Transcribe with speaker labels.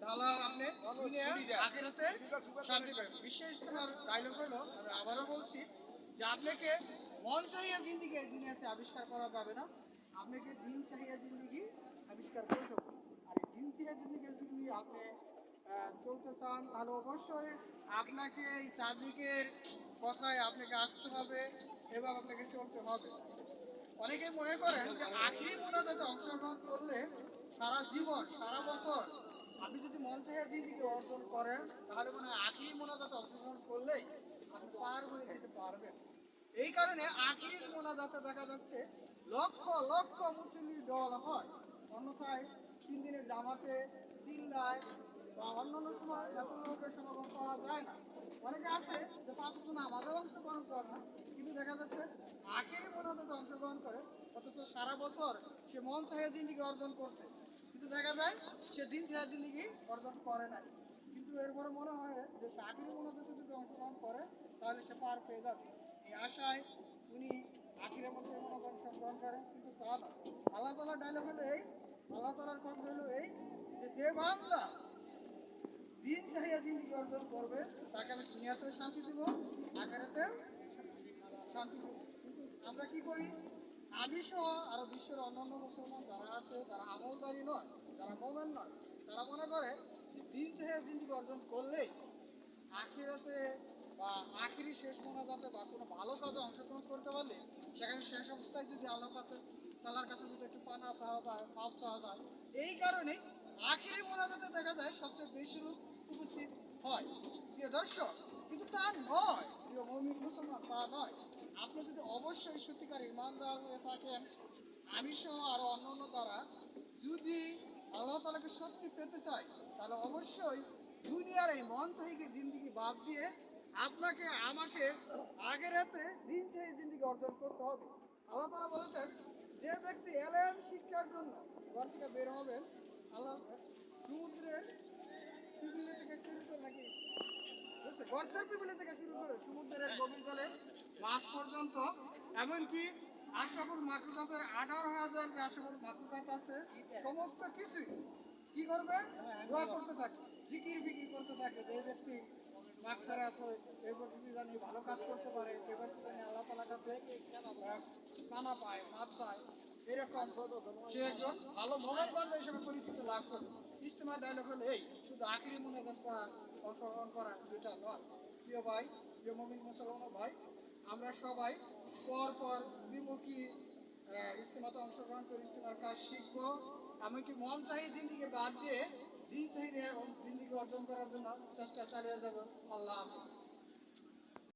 Speaker 1: তাহলে আমি আবারও বলছি যে আপনাকে মন চাহিয়া জিন্দিগি দুনিয়াতে আবিষ্কার করা যাবে না। আপনাকে দিন চাহিয়া জিন্দিগি আবিষ্কার করতে আর দিন চাহিয়া জিন্দিগি যদি আপনি চলতে চান, তাহলে অবশ্যই আপনাকে এই তাবলিগের কথায় আপনাকে আসতে হবে এবং আপনাকে চলতে হবে। অনেকে মনে করেন যে আখরি মোনাজাতে অংশগ্রহণ করলে সারা জীবন, সারা বছর আপনি যদি থেকে জিন্দিগি অর্জন করেন, তাহলে মনে হয় আখরি মোনাজাতে অংশগ্রহণ করলেই আপনি পার হয়ে যেতে পারবেন। এই কারণে আখরি মোনাজাতে দেখা যাচ্ছে লক্ষ লক্ষ মুসলিম দল হয়। অন্যথায় তিন দিনের জামাতে চিল্লায় বা অন্যান্য সময় এত লোকের সমাগম পাওয়া যায় না। অনেকে আছে যে পাঁচ দিন আমাদের অংশগ্রহণ করে না, কিন্তু দেখা যাচ্ছে আখেরি মোনাজাতে অংশগ্রহণ করে, অথচ সারা বছর সে মন চাহিদা জিন্দিগি অর্জন করছে। কিন্তু দেখা যায়, সে দিন চাহিদা জিন্দিগি অর্জন করে না কিন্তু এরপরে মনে হয় যে সে আখেরি মোনাজাতে যদি অংশগ্রহণ করে, তাহলে সে পার পেয়ে যাবে। এই আশায় উনি আখিরের মধ্যে মোনাজাত অংশগ্রহণ করেন, কিন্তু তা না। আল্লাহ তালার ডায়লগ হলো এই, আল্লাহ তালার কথা হলো এই যে যে বান্দা দিন চাহিয়া জিন্দিগি অর্জন করবে, তাকে আমি দুনিয়াতেও শান্তি দিব আখেরাতেও শান্তি আমরা কি করি? আমি সহ আরও বিশ্বের অন্যান্য মুসলমান যারা আছে, যারা আমলদারি নয়, যারা মোমেন নয়, তারা মনে করে দিন চাহিয়া জিন্দিগি অর্জন করলেই আখিরাতে বা আখিরি শেষ মোনাজাতে বা কোনো ভালো কাজে অংশগ্রহণ করতে পারলে সেখানে শেষ অবস্থায় যদি আল্লাহর কাছে তালার কাছে যদি একটু পানা চাওয়া যায় মাপ চাওয়া যায়, এই কারণে আখিরি মোনাজাতে দেখা যায় সবচেয়ে বেশি হয়, প্রিয় দর্শক, কিন্তু তা নয়, প্রিয় মুসলমান তা নয়। আপনি যদি অবশ্যই সত্যিকার ইমানদার হয়ে থাকেন, আমি সহ আরও অন্যান্য যারা, যদি আল্লাহ তালাকে সত্যি পেতে চাই তাহলে অবশ্যই দুনিয়ার এই মন চাহিকে জিন্দিগি বাদ দিয়ে আপনাকে, আমাকে আগের হাতে দিন চাহি জিন্দিগি অর্জন করতে হবে। আল্লাহ তালা বলেছেন, যে ব্যক্তি এলেন শিক্ষার জন্য ঘর থেকে বের হবেন, আল্লাহ সমুদ্রের থেকে শুরু করে নাকি বুঝছে? এমনকি আছে, সমস্ত কিছুই কি করবে? করতে থাকে, জিকির বিকির করতে থাকে যে ব্যক্তি মাকফেরাত হয় এই ব্যক্তি ভালো কাজ করতে পারে সে ব্যক্তি জানি আল্লাহ তালার কাছে পায়, মাপ চায়। এরকম সে একজন ভালো মোবাইল হিসেবে পরিচিতি লাভ করবে ইস্তেমার ডায়লগ হলো এই শুধু আখিরি মোনাজাত করা অংশগ্রহণ করা দুইটা নয়। প্রিয় ভাই প্রিয় মমিন মুসলমান ভাই আমরা সবাই পর পর বিমুখী আহ, ইস্তেমাতে অংশগ্রহণ করে ইস্তেমার কাজ শিখব। এমনকি মন চাহি জিন্দিগি বাদ দিয়ে দিন চাহিদা জিন্দিগি অর্জন করার জন্য চেষ্টা চালিয়ে যাব। আল্লাহ হাফিজ।